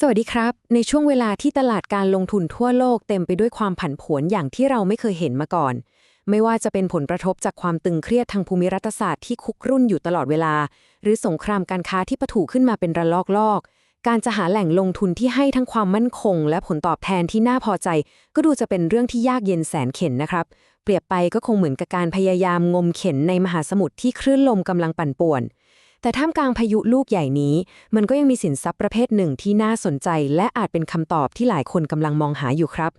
สวัสดีครับ ในช่วงเวลาที่ตลาดการลงทุนทั่วโลกเต็มไปด้วยความผันผวนอย่างที่เราไม่เคยเห็นมาก่อน ไม่ว่าจะเป็นผลกระทบจากความตึงเครียดทางภูมิรัฐศาสตร์ที่คุกรุ่นอยู่ตลอดเวลา หรือสงครามการค้าที่ปะทุขึ้นมาเป็นระลอกลอกๆการจะหาแหล่งลงทุนที่ให้ทั้งความมั่นคง และผลตอบแทนที่น่าพอใจ ก็ดูจะเป็นเรื่องที่ยากเย็นแสนเข็ญนะครับ เปรียบไปก็คงเหมือนกับการพยายามงมเข็นในมหาสมุทรที่คลื่นลมกำลังปั่นป่วน แต่ท่ามกลางพายุลูกใหญ่นี้ มันก็ยังมีสินทรัพย์ประเภทหนึ่งที่น่าสนใจ และอาจเป็นคำตอบที่หลายคนกำลังมองหาอยู่ครับ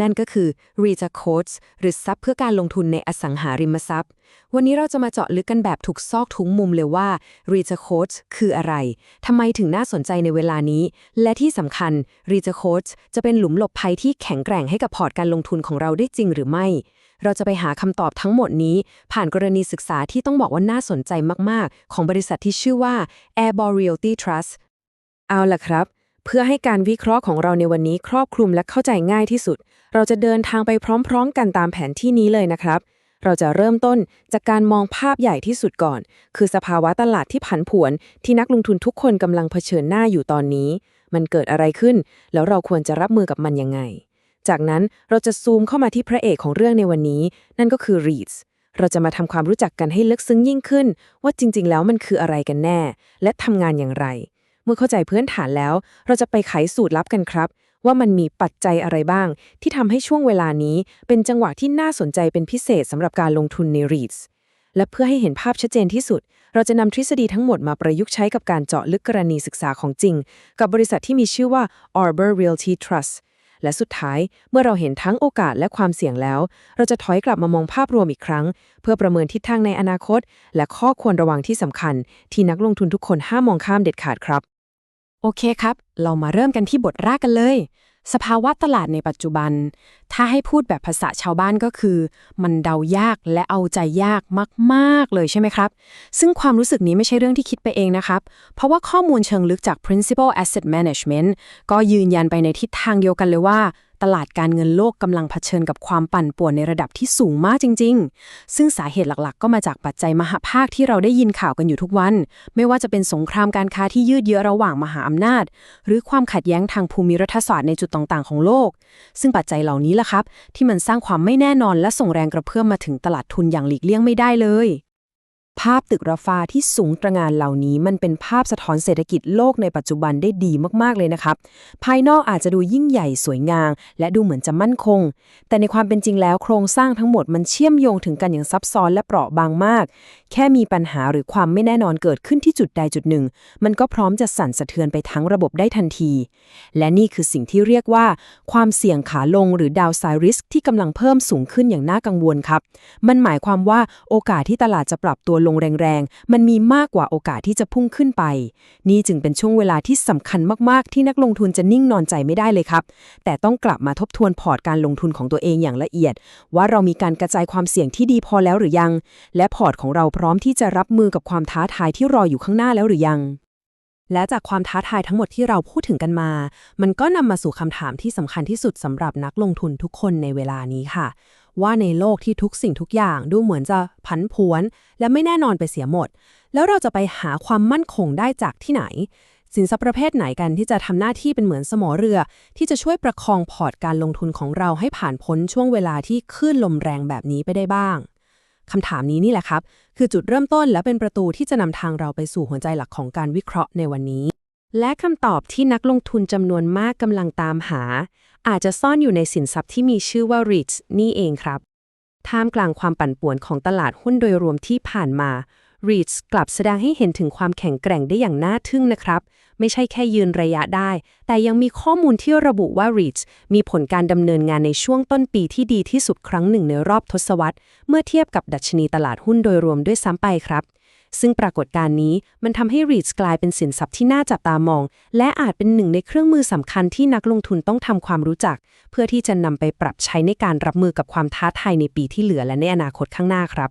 นั่นก็คือ REIT Codes หรือทรัพย์เพื่อการลงทุนในอสังหาริมทรัพย์ วันนี้เราจะมาเจาะลึกกันแบบทุกซอกทุกมุมเลยว่า REIT Codes คืออะไรทำไมถึงน่าสนใจในเวลานี้ และที่สำคัญ REIT Codes จะเป็นหลุมหลบภัยที่แข็งแกร่งให้กับพอร์ตการลงทุนของเราได้จริงหรือไม่ เราจะไปหาคำตอบทั้งหมดนี้ ผ่านกรณีศึกษาที่ต้องบอกว่าน่าสนใจมาก ๆ ของบริษัทที่ชื่อว่า Airbor Realty Trust เอาล่ะครับ เพื่อให้การวิเคราะห์ของเราในวันนี้ครอบคลุมและเข้าใจง่ายที่สุด เราจะเดินทางไปพร้อม ๆ กันตามแผนที่นี้เลยนะครับเราจะเริ่มต้นจากการมองภาพใหญ่ที่สุดก่อน คือสภาวะตลาดที่ผันผวน ที่นักลงทุนทุกคนกำลังเผชิญหน้าอยู่ตอนนี้ มันเกิดอะไรขึ้น แล้วเราควรจะรับมือกับมันยังไง จากนั้นเราจะซูมเข้ามาที่พระเอกของเรื่องในวันนี้ นั่นก็คือ REITs เราจะมาทำความรู้จักกันให้ลึกซึ้งยิ่งขึ้น ว่าจริง ๆ แล้วมันคืออะไรกันแน่ และทำงานอย่างไร เมื่อเข้าใจพื้นฐานแล้ว เราจะไปไขสูตรลับกันครับ ว่ามันมีปัจจัยอะไรบ้าง ที่ทำให้ช่วงเวลานี้ เป็นจังหวะที่น่าสนใจเป็นพิเศษสำหรับการลงทุนใน REITs และเพื่อให้เห็นภาพชัดเจนที่สุด เราจะนำทฤษฎีทั้งหมดมาประยุกต์ใช้กับการเจาะลึกกรณีศึกษาของจริง กับบริษัทที่มีชื่อว่า Arbor Realty Trust และสุดท้ายเมื่อเราเห็นทั้งโอกาสและความเสี่ยงแล้ว เราจะถอยกลับมามองภาพรวมอีกครั้ง เพื่อประเมินทิศทางในอนาคต และข้อควรระวังที่สำคัญ ที่นักลงทุนทุกคนห้ามมองข้ามเด็ดขาดครับ โอเคครับ เรามาเริ่มกันที่บทแรกกันเลย สภาวะตลาดในปัจจุบัน ถ้าให้พูดแบบภาษาชาวบ้านก็คือ มันเดายากและเอาใจยากมาก ๆ เลยใช่ไหมครับ ซึ่งความรู้สึกนี้ไม่ใช่เรื่องที่คิดไปเองนะครับ เพราะว่าข้อมูลเชิงลึกจาก Principal Asset Management ก็ยืนยันไปในทิศทางเดียวกันเลยว่า ตลาดการเงินโลกกำลังเผชิญกับความปั่นป่วนในระดับที่สูงมากจริง ๆ ซึ่งสาเหตุหลักๆ ก็มาจากปัจจัยมหาภาคที่เราได้ยินข่าวกันอยู่ทุกวัน ไม่ว่าจะเป็นสงครามการค้าที่ยืดเยื้อระหว่างมหาอำนาจ หรือความขัดแย้งทางภูมิรัฐศาสตร์ในจุดต่างๆ ของโลก ซึ่งปัจจัยเหล่านี้ล่ะครับ ที่มันสร้างความไม่แน่นอนและส่งแรงกระเพื่อมมาถึงตลาดทุนอย่างหลีกเลี่ยงไม่ได้เลย ภาพตึกราฟาที่สูงตระหงานเหล่านี้ มันเป็นภาพสะท้อนเศรษฐกิจโลกในปัจจุบันได้ดีมากๆเลยนะครับ ภายนอกอาจจะดูยิ่งใหญ่สวยงาม และดูเหมือนจะมั่นคง แต่ในความเป็นจริงแล้วโครงสร้างทั้งหมดมันเชื่อมโยงถึงกันอย่างซับซ้อนและเปราะบางมาก แค่มีปัญหาหรือความไม่แน่นอนเกิดขึ้นที่จุดใดจุดหนึ่ง มันก็พร้อมจะสั่นสะเทือนไปทั้งระบบได้ทันที และนี่คือสิ่งที่เรียกว่า ความเสี่ยงขาลงหรือ downside risk ที่กำลังเพิ่มสูงขึ้นอย่างน่ากังวลครับ มันหมายความว่าโอกาสที่ตลาดจะปรับตัวลงแรงๆ มันมีมากกว่าโอกาสที่จะพุ่งขึ้นไป นี่จึงเป็นช่วงเวลาที่สำคัญมากๆ ที่นักลงทุนจะนิ่งนอนใจไม่ได้เลยครับ แต่ต้องกลับมาทบทวนพอร์ตการลงทุนของตัวเองอย่างละเอียด ว่าเรามีการกระจายความเสี่ยงที่ดีพอแล้วหรือยัง และพอร์ตของเราพร้อมที่จะรับมือกับความท้าทายที่รออยู่ข้างหน้าแล้วหรือยังและจากความท้าทายทั้งหมดที่เราพูดถึงกันมา มันก็นำมาสู่คำถามที่สำคัญที่สุดสำหรับนักลงทุนทุกคนในเวลานี้ค่ะ ว่าในโลกที่ทุกสิ่งทุกอย่างดูเหมือนจะผันผวน และไม่แน่นอนไปเสียหมด แล้วเราจะไปหาความมั่นคงได้จากที่ไหน สินทรัพย์ประเภทไหนกันที่จะทำหน้าที่เป็นเหมือนสมอเรือ ที่จะช่วยประคองพอร์ตการลงทุนของเราให้ผ่านพ้นช่วงเวลาที่คลื่นลมแรงแบบนี้ไปได้บ้างคำถามนี้นี่แหละครับ คือจุดเริ่มต้นและเป็นประตูที่จะนำทางเราไปสู่หัวใจหลักของการวิเคราะห์ในวันนี้ และคำตอบที่นักลงทุนจำนวนมากกำลังตามหา อาจจะซ่อนอยู่ในสินทรัพย์ที่มีชื่อว่า REITs นี่เองครับ ท่ามกลางความปั่นป่วนของตลาดหุ้นโดยรวมที่ผ่านมา REITs กลับแสดงให้เห็นถึงความแข็งแกร่งได้อย่างน่าทึ่งนะครับ ไม่ใช่แค่ยืนระยะได้ แต่ยังมีข้อมูลที่ระบุว่า REITs มีผลการดำเนินงานในช่วงต้นปีที่ดีที่สุดครั้งหนึ่งในรอบทศวรรษ เมื่อเทียบกับดัชนีตลาดหุ้นโดยรวมด้วยซ้ำไปครับ ซึ่งปรากฏการณ์นี้มันทำให้ REITs กลายเป็นสินทรัพย์ที่น่าจับตามอง และอาจเป็นหนึ่งในเครื่องมือสำคัญที่นักลงทุนต้องทำความรู้จัก เพื่อที่จะนำไปปรับใช้ในการรับมือกับความท้าทายในปีที่เหลือและในอนาคตข้างหน้าครับ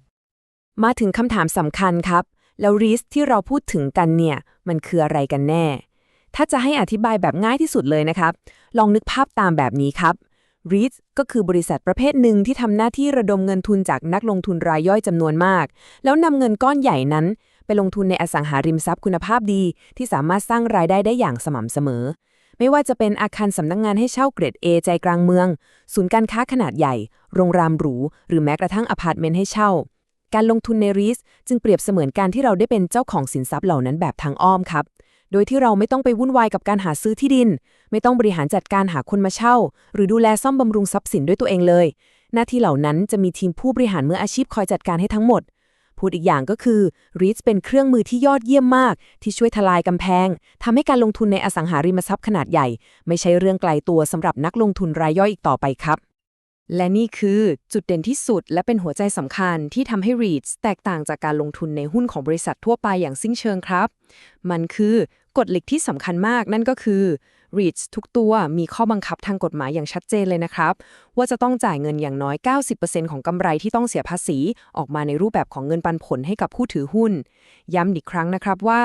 มาถึงคำถามสำคัญครับ แล้ว REITs ที่เราพูดถึงกันเนี่ยมันคืออะไรกันแน่ ถ้าจะให้อธิบายแบบง่ายที่สุดเลยนะครับ ลองนึกภาพตามแบบนี้ครับ r e i t ก็คือบริษัทประเภทหนึ่งที่ทำหน้าที่ระดมเงินทุนจากนักลงทุนรายย่อยจำนวนมาก แล้วนำเงินก้อนใหญ่นั้น ไปลงทุนในอสังหาริมทรัพย์คุณภาพดี ที่สามารถสร้างรายได้ได้อย่างสม่ำเสมอ ไม่ว่าจะเป็นอาคารสำนักงงานให้เช่าเกรด A ใจกลางเมือง ศูนย์การค้าขนาดใหญ่ โรงแรมหรู หรือแม้กระทั่งอพาร์ตเมนต์ให้เช่า การลงทุนในรีสจึงเปรียบเสมือนการที่เราได้เป็นเจ้าของสินทรัพย์เหล่านั้นแบบทางอ้อมครับ โดยที่เราไม่ต้องไปวุ่นวายกับการหาซื้อที่ดิน ไม่ต้องบริหารจัดการหาคนมาเช่า หรือดูแลซ่อมบำรุงทรัพย์สินด้วยตัวเองเลย หน้าที่เหล่านั้นจะมีทีมผู้บริหารมืออาชีพคอยจัดการให้ทั้งหมด พูดอีกอย่างก็คือ REITs เป็นเครื่องมือที่ยอดเยี่ยมมาก ที่ช่วยทลายกำแพงทำให้การลงทุนในอสังหาริมทรัพย์ขนาดใหญ่ ไม่ใช่เรื่องไกลตัวสำหรับนักลงทุนรายย่อยอีกต่อไปครับ และนี่คือจุดเด่นที่สุดและเป็นหัวใจสำคัญที่ทำให้ REITs แตกต่างจากการลงทุนในหุ้นของบริษัททั่วไปอย่างสิ้นเชิงครับ มันคือกฎเหล็กที่สำคัญมากนั่นก็คือ REITs ทุกตัวมีข้อบังคับทางกฎหมายอย่างชัดเจนเลยนะครับ ว่าจะต้องจ่ายเงินอย่างน้อย 90%ของกำไรที่ต้องเสียภาษีออกมาในรูปแบบของเงินปันผลให้กับผู้ถือหุ้น ย้ำอีกครั้งนะครับว่า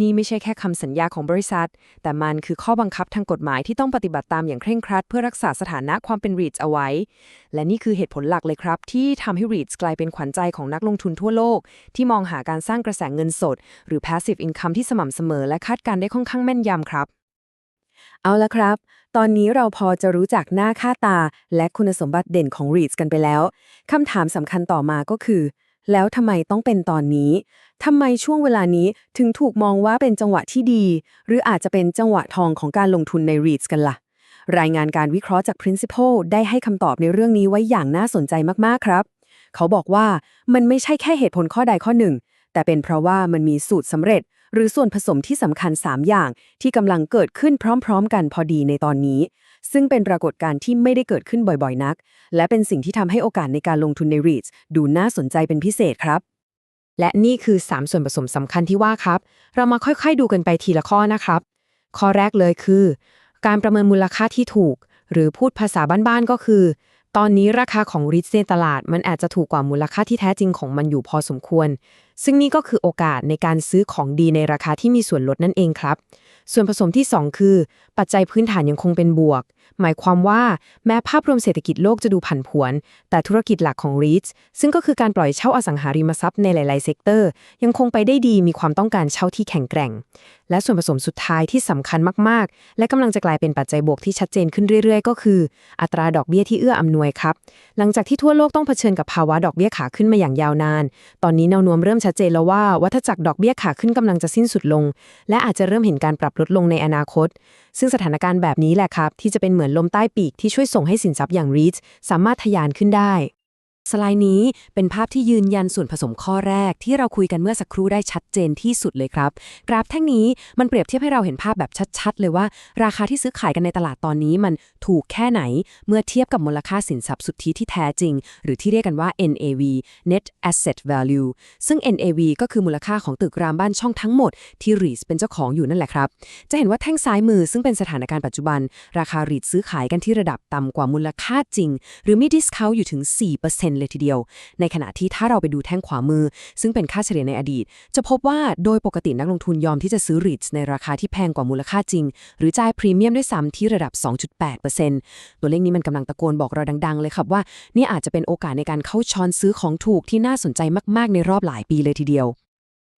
นี่ไม่ใช่แค่คำสัญญาของบริษัท แต่มันคือข้อบังคับทางกฎหมายที่ต้องปฏิบัติตามอย่างเคร่งครัด เพื่อรักษาสถานะความเป็น REITs เอาไว้ และนี่คือเหตุผลหลักเลยครับ ที่ทำให้ REITs กลายเป็นขวัญใจของนักลงทุนทั่วโลก ที่มองหาการสร้างกระแสเงินสด หรือ passive income ที่สม่ำเสมอและคาดการณ์ได้ค่อนข้างแม่นยำครับ เอาละครับ ตอนนี้เราพอจะรู้จักหน้าค่าตา และคุณสมบัติเด่นของ REITs กันไปแล้วคำถามสำคัญต่อมาก็คือ แล้วทำไมต้องเป็นตอนนี้ทำไมช่วงเวลานี้ถึงถูกมองว่าเป็นจังหวะที่ดี หรืออาจจะเป็นจังหวะทองของการลงทุนใน REITs กันล่ะ รายงานการวิเคราะห์จาก Principal ได้ให้คำตอบในเรื่องนี้ไว้อย่างน่าสนใจมากๆครับ เขาบอกว่ามันไม่ใช่แค่เหตุผลข้อใดข้อหนึ่ง แต่เป็นเพราะว่ามันมีสูตรสำเร็จ หรือส่วนผสมที่สำคัญ 3 อย่าง ที่กำลังเกิดขึ้นพร้อม ๆ กันพอดีในตอนนี้ ซึ่งเป็นปรากฏการณ์ที่ไม่ได้เกิดขึ้นบ่อยๆ นัก และเป็นสิ่งที่ทำให้โอกาสในการลงทุนใน REITs ดูน่าสนใจเป็นพิเศษครับ และนี่คือ 3 ส่วนผสมสำคัญที่ว่าครับ เรามาค่อยๆดูกันไปทีละข้อนะครับ ข้อแรกเลยคือ การประเมินมูลค่าที่ถูก หรือพูดภาษาบ้านๆก็คือ ตอนนี้ราคาของริทในตลาดมันอาจจะถูกกว่ามูลค่าที่แท้จริงของมันอยู่พอสมควร ซึ่งนี่ก็คือโอกาสในการซื้อของดีในราคาที่มีส่วนลดนั่นเองครับ ส่วนผสมที่ 2 คือ ปัจจัยพื้นฐานยังคงเป็นบวก หมายความว่าแม้ภาพรวมเศรษฐกิจโลกจะดูผันผวน แต่ธุรกิจหลักของ r e i t ซึ่งก็คือการปล่อยเช่าอสังหาริมทรัพย์ในหลาย ๆ เซกเตอร์ ยังคงไปได้ดีมีความต้องการเช่าที่แข็งแกร่ง และส่วนผสมสุดท้ายที่สำคัญมาก ๆ และกำลังจะกลายเป็นปัจจัยบวกที่ชัดเจนขึ้นเรื่อย ๆ ก็คือ อัตราดอกเบี้ยที่เอื้ออำนวยครับ หลังจากที่ทั่วโลกต้องเผชิญกับภาวะดอกเบี้ยขาขึ้นมาอย่างยาวนาน ตอนนี้แนวโน้มเริ่มชัดเจนแล้วว่าวัฏจักรดอกเบี้ยขาขึ้นกำลังจะสิ้นสุดลง และอาจจะเริ่มเห็นการปรับลดลงในอนาคตซึ่งสถานการณ์แบบนี้แหละครับ ที่จะเป็นเหมือนลมใต้ปีกที่ช่วยส่งให้สินทรัพย์อย่าง REITs สามารถทะยานขึ้นได้ สไลด์นี้เป็นภาพที่ยืนยันส่วนผสมข้อแรกที่เราคุยกันเมื่อสักครู่ได้ชัดเจนที่สุดเลยครับ กราฟแท่งนี้มันเปรียบเทียบให้เราเห็นภาพแบบชัด ๆ เลยว่า ราคาที่ซื้อขายกันในตลาดตอนนี้มันถูกแค่ไหน เมื่อเทียบกับมูลค่าสินทรัพย์สุทธิที่แท้จริง หรือที่เรียกกันว่า NAV Net Asset Value ซึ่ง NAV ก็คือมูลค่าของตึกรามบ้านช่องทั้งหมดที่ REITs เป็นเจ้าของอยู่นั่นแหละครับ จะเห็นว่าแท่งซ้ายมือซึ่งเป็นสถานการณ์ปัจจุบัน ราคา REITs ซื้อขายกันที่ระดับต่ำกว่ามูลค่าจริง หรือมีดิสคาวอยู่ถึง 4%เลยทีเดียว ในขณะที่ถ้าเราไปดูแท่งขวามือ ซึ่งเป็นค่าเฉลี่ยในอดีต จะพบว่าโดยปกตินักลงทุนยอมที่จะซื้อ REITs ในราคาที่แพงกว่ามูลค่าจริง หรือจ่ายพรีเมียมด้วยซ้ำที่ระดับ 2.8%ตัวเลขนี้มันกำลังตะโกนบอกเราดัง ๆ เลยครับว่านี่อาจจะเป็นโอกาสในการเข้าช้อนซื้อของถูกที่น่าสนใจมาก ๆ ในรอบหลายปีเลยทีเดียว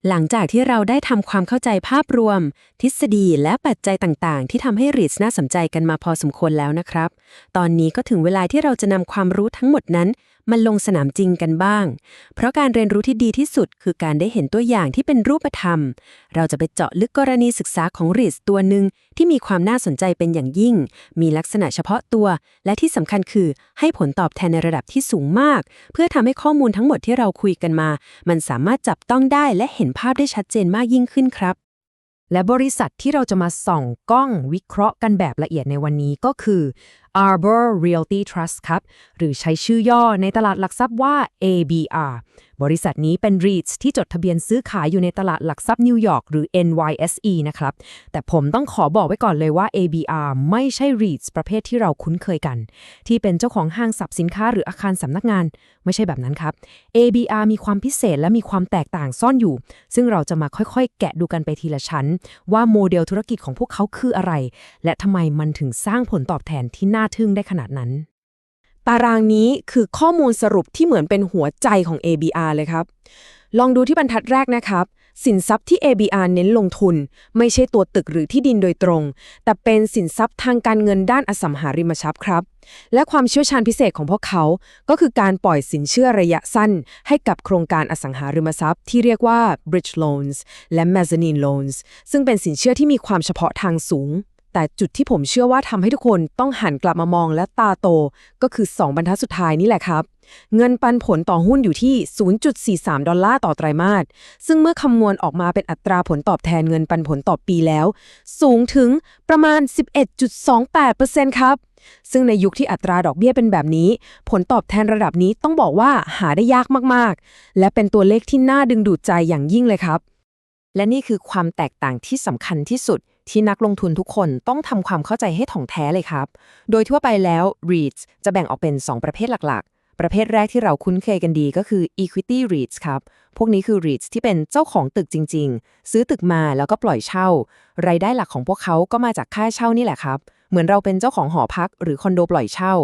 หลังจากที่เราได้ทำความเข้าใจภาพรวม ทฤษฎีและปัจจัยต่างๆ ที่ทำให้ REITs น่าสนใจกันมาพอสมควรแล้วนะครับ ตอนนี้ก็ถึงเวลาที่เราจะนำความรู้ทั้งหมดนั้น มันลงสนามจริงกันบ้าง เพราะการเรียนรู้ที่ดีที่สุดคือการได้เห็นตัวอย่างที่เป็นรูปธรรม เราจะไปเจาะลึกกรณีศึกษาของ REITs ตัวหนึ่งที่มีความน่าสนใจเป็นอย่างยิ่ง มีลักษณะเฉพาะตัว และที่สำคัญคือให้ผลตอบแทนในระดับที่สูงมาก เพื่อทำให้ข้อมูลทั้งหมดที่เราคุยกันมา มันสามารถจับต้องได้และเห็นภาพได้ชัดเจนมากยิ่งขึ้นครับและบริษัทที่เราจะมาส่องกล้องวิเคราะห์กันแบบละเอียดในวันนี้ก็คือ Arbor Realty Trust ครับ หรือใช้ชื่อย่อในตลาดหลักทรัพย์ว่า ABR บริษัทนี้เป็น REITs ที่จดทะเบียนซื้อขายอยู่ในตลาดหลักทรัพย์นิวยอร์กหรือ NYSE นะครับ แต่ผมต้องขอบอกไว้ก่อนเลยว่า ABR ไม่ใช่ REITs ประเภทที่เราคุ้นเคยกัน ที่เป็นเจ้าของห้างสับสินค้าหรืออาคารสำนักงาน ไม่ใช่แบบนั้นครับ ABR มีความพิเศษและมีความแตกต่างซ่อนอยู่ ซึ่งเราจะมาค่อยๆ แกะดูกันไปทีละชั้น ว่าโมเดลธุรกิจของพวกเขาคืออะไร และทำไมมันถึงสร้างผลตอบแทนที่น่าทึ่งได้ขนาดนั้น ตารางนี้คือข้อมูลสรุปที่เหมือนเป็นหัวใจของ ABR เลยครับ ลองดูที่บรรทัดแรกนะครับ สินทรัพย์ที่ ABR เน้นลงทุน ไม่ใช่ตัวตึกหรือที่ดินโดยตรง แต่เป็นสินทรัพย์ทางการเงินด้านอสังหาริมทรัพย์ครับ และความเชี่ยวชาญพิเศษของพวกเขา ก็คือการปล่อยสินเชื่อระยะสั้น ให้กับโครงการอสังหาริมทรัพย์ ที่เรียกว่า bridge loans และ mezzanine loans ซึ่งเป็นสินเชื่อที่มีความเฉพาะทางสูง แต่จุดที่ผมเชื่อว่าทำให้ทุกคนต้องหันกลับมามองและตาโต ก็คือ 2 บรรทัดสุดท้ายนี่แหละครับ เงินปันผลต่อหุ้นอยู่ที่ 0.43 ดอลลาร์ต่อไตรมาส ซึ่งเมื่อคำนวณออกมาเป็นอัตราผลตอบแทนเงินปันผลต่อปีแล้ว สูงถึงประมาณ 11.28%ครับ ซึ่งในยุคที่อัตราดอกเบี้ยเป็นแบบนี้ ผลตอบแทนระดับนี้ต้องบอกว่าหาได้ยากมากๆ และเป็นตัวเลขที่น่าดึงดูดใจอย่างยิ่งเลยครับ และนี่คือความแตกต่างที่สำคัญที่สุด ที่นักลงทุนทุกคนต้องทำความเข้าใจให้ถ่องแท้เลยครับ โดยทั่วไปแล้ว REITs จะแบ่งออกเป็น 2 ประเภทหลักๆ ประเภทแรกที่เราคุ้นเคยกันดีก็คือ Equity REITs ครับ พวกนี้คือ REITs ที่เป็นเจ้าของตึกจริง ๆ ซื้อตึกมาแล้วก็ปล่อยเช่า รายได้หลักของพวกเขาก็มาจากค่าเช่านี่แหละครับเหมือนเราเป็นเจ้าของหอพักหรือคอนโดปล่อยเช่า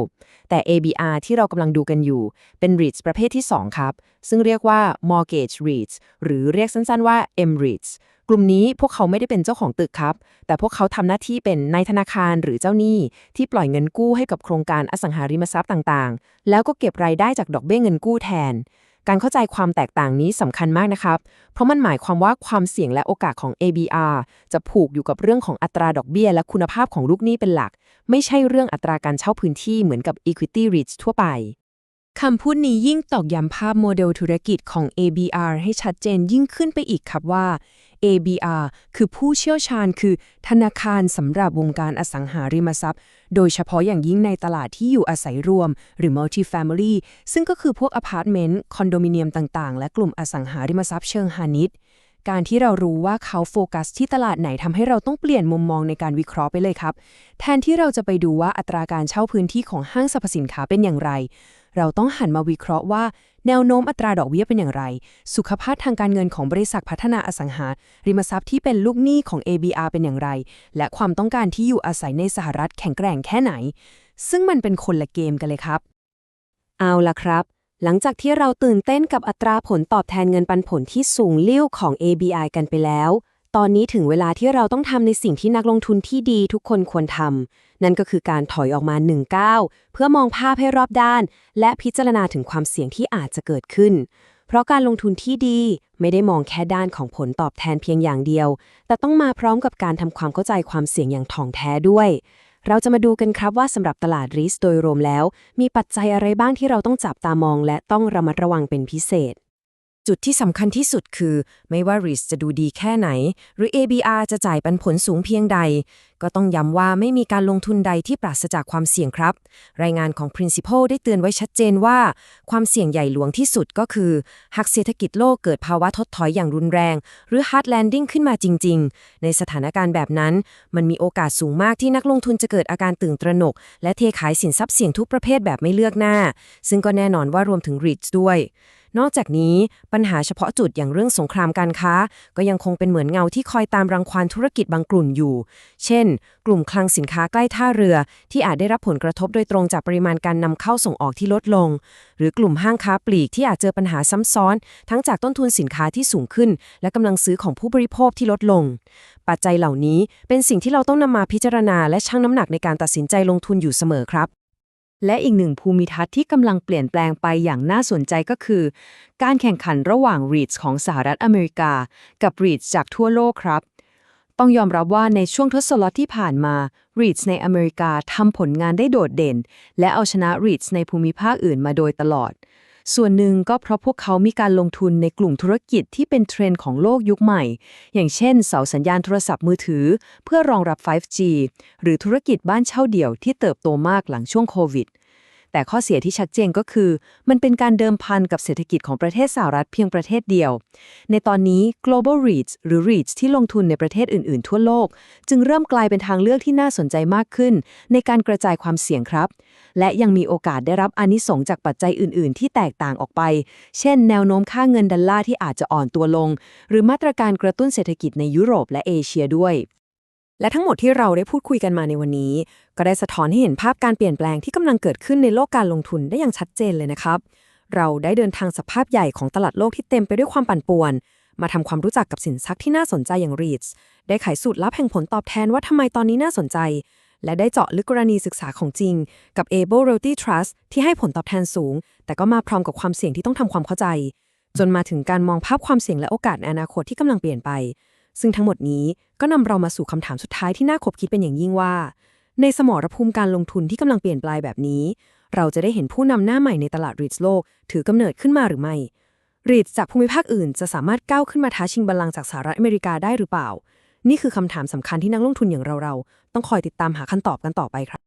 แต่ ABR ที่เรากำลังดูกันอยู่ เป็น REITs ประเภทที่ 2 ครับ ซึ่งเรียกว่า Mortgage REITs หรือเรียกสั้นๆว่า M-REITs กลุ่มนี้พวกเขาไม่ได้เป็นเจ้าของตึกครับ แต่พวกเขาทำหน้าที่เป็นนายธนาคารหรือเจ้าหนี้ ที่ปล่อยเงินกู้ให้กับโครงการอสังหาริมทรัพย์ต่างๆ แล้วก็เก็บรายได้จากดอกเบี้ยเงินกู้แทน การเข้าใจความแตกต่างนี้สำคัญมากนะครับ เพราะมันหมายความว่าความเสี่ยงและโอกาสของ ABR จะผูกอยู่กับเรื่องของอัตราดอกเบี้ย และคุณภาพของลูกหนี้เป็นหลัก ไม่ใช่เรื่องอัตราการเช่าพื้นที่เหมือนกับ Equity REITs ทั่วไป คำพูดนี้ยิ่งตอกย้ำภาพโมเดลธุรกิจของ ABR ให้ชัดเจนยิ่งขึ้นไปอีกครับว่า ABR คือผู้เชี่ยวชาญคือธนาคารสำหรับวงการอสังหาริมทรัพย์ โดยเฉพาะอย่างยิ่งในตลาดที่อยู่อาศัยรวม หรือ multifamily ซึ่งก็คือพวกอพาร์ตเมนต์ คอนโดมิเนียมต่างๆ และกลุ่มอสังหาริมทรัพย์เชิงพาณิชย์ การที่เรารู้ว่าเขาโฟกัสที่ตลาดไหนทำให้เราต้องเปลี่ยนมุมมองในการวิเคราะห์ไปเลยครับ แทนที่เราจะไปดูว่าอัตราการเช่าพื้นที่ของห้างสรรพสินค้าเป็นอย่างไร เราต้องหันมาวิเคราะห์ว่า แนวโน้มอัตราดอกเบี้ยเป็นอย่างไร สุขภาพทางการเงินของบริษัทพัฒนาอสังหา ริมทรัพย์ที่เป็นลูกหนี้ของ ABR เป็นอย่างไร และความต้องการที่อยู่อาศัยในสหรัฐแข็งแกร่งแค่ไหน ซึ่งมันเป็นคนละเกมกันเลยครับ เอาล่ะครับ หลังจากที่เราตื่นเต้นกับอัตราผลตอบแทนเงินปันผลที่สูงเลิ่วของ ABI กันไปแล้ว ตอนนี้ถึงเวลาที่เราต้องทำในสิ่งที่นักลงทุนที่ดีทุกคนควรทำ นั่นก็คือการถอยออกมา1ก้าวเพื่อมองภาพให้รอบด้าน และพิจารณาถึงความเสี่ยงที่อาจจะเกิดขึ้น เพราะการลงทุนที่ดีไม่ได้มองแค่ด้านของผลตอบแทนเพียงอย่างเดียว แต่ต้องมาพร้อมกับการทำความเข้าใจความเสี่ยงอย่างถ่องแท้ด้วย เราจะมาดูกันครับว่าสำหรับตลาดริสโดยรวมแล้ว มีปัจจัยอะไรบ้างที่เราต้องจับตามอง และต้องระมัดระวังเป็นพิเศษ จุดที่สำคัญที่สุดคือ ไม่ว่า REITs จะดูดีแค่ไหน หรือ ABR จะจ่ายปันผลสูงเพียงใด ก็ต้องย้ำว่าไม่มีการลงทุนใดที่ปราศจากความเสี่ยงครับ รายงานของ Principal ได้เตือนไว้ชัดเจนว่า ความเสี่ยงใหญ่หลวงที่สุดก็คือ หากเศรษฐกิจโลกเกิดภาวะถดถอยอย่างรุนแรง หรือ hard landing ขึ้นมาจริง ๆ ในสถานการณ์แบบนั้น มันมีโอกาสสูงมากที่นักลงทุนจะเกิดอาการตื่นตระหนก และเทขายสินทรัพย์เสี่ยงทุกประเภทแบบไม่เลือกหน้า ซึ่งก็แน่นอนว่ารวมถึง REITs ด้วยนอกจากนี้ปัญหาเฉพาะจุดอย่างเรื่องสงครามการค้า ก็ยังคงเป็นเหมือนเงาที่คอยตามรังควานธุรกิจบางกลุ่มอยู่ เช่นกลุ่มคลังสินค้าใกล้ท่าเรือ ที่อาจได้รับผลกระทบโดยตรงจากปริมาณการนำเข้าส่งออกที่ลดลง หรือกลุ่มห้างค้าปลีกที่อาจเจอปัญหาซ้ำซ้อน ทั้งจากต้นทุนสินค้าที่สูงขึ้น และกำลังซื้อของผู้บริโภคที่ลดลง ปัจจัยเหล่านี้เป็นสิ่งที่เราต้องนำมาพิจารณา และชั่งน้ำหนักในการตัดสินใจลงทุนอยู่เสมอครับและอีกหนึ่งภูมิทัศน์ที่กำลังเปลี่ยนแปลงไปอย่างน่าสนใจก็คือ การแข่งขันระหว่าง REITs ของสหรัฐอเมริกา กับ REITs จากทั่วโลกครับ ต้องยอมรับว่าในช่วงทศวรรษที่ผ่านมา REITs ในอเมริกาทำผลงานได้โดดเด่น และเอาชนะ REITs ในภูมิภาคอื่นมาโดยตลอด ส่วนหนึ่งก็เพราะพวกเขามีการลงทุนในกลุ่มธุรกิจที่เป็นเทรนด์ของโลกยุคใหม่ อย่างเช่นเสาสัญญาณโทรศัพท์มือถือ เพื่อรองรับ 5G หรือธุรกิจบ้านเช่าเดี่ยวที่เติบโตมากหลังช่วงโควิด แต่ข้อเสียที่ชัดเจนก็คือ มันเป็นการเดิมพันกับเศรษฐกิจของประเทศสหรัฐเพียงประเทศเดียว ในตอนนี้ global REITs หรือ REITs ที่ลงทุนในประเทศอื่น ๆ ทั่วโลก จึงเริ่มกลายเป็นทางเลือกที่น่าสนใจมากขึ้น ในการกระจายความเสี่ยงครับ และยังมีโอกาสได้รับอนิสงจากปัจจัยอื่น ๆ ที่แตกต่างออกไป เช่น แนวโน้มค่าเงินดอลลาร์ที่อาจจะอ่อนตัวลง หรือมาตรการกระตุ้นเศรษฐกิจในยุโรปและเอเชียด้วย และทั้งหมดที่เราได้พูดคุยกันมาในวันนี้ ก็ได้สะท้อนให้เห็นภาพการเปลี่ยนแปลงที่กำลังเกิดขึ้นในโลกการลงทุนได้อย่างชัดเจนเลยนะครับ เราได้เดินทางสภาพใหญ่ของตลาดโลกที่เต็มไปด้วยความปั่นป่วน มาทำความรู้จักกับสินทรัพย์ที่น่าสนใจอย่าง REITs ได้ไขสูตรลับแห่งผลตอบแทนว่าทำไมตอนนี้น่าสนใจ และได้เจาะลึกกรณีศึกษาของจริง กับ Able Realty Trust ที่ให้ผลตอบแทนสูง แต่ก็มาพร้อมกับความเสี่ยงที่ต้องทำความเข้าใจ จนมาถึงการมองภาพความเสี่ยงและโอกาสในอนาคตที่กำลังเปลี่ยนไป ซึ่งทั้งหมดนี้ก็นำเรามาสู่คำถามสุดท้ายที่น่าขบคิดเป็นอย่างยิ่งว่า ในสมรภูมิการลงทุนที่กำลังเปลี่ยนแปลายแบบนี้ เราจะได้เห็นผู้นำหน้าใหม่ในตลาดรีดโลก ถือกำเนิดขึ้นมาหรือไม่รีดจากภูมิภาคอื่นจะสามารถก้าวขึ้นมาท้าชิงบัลลังก์จากสหรัฐอเมริกาได้หรือเปล่า นี่คือคำถามสำคัญที่นักลงทุนอย่างเราๆ ต้องคอยติดตามหาคำตอบกันต่อไปครับ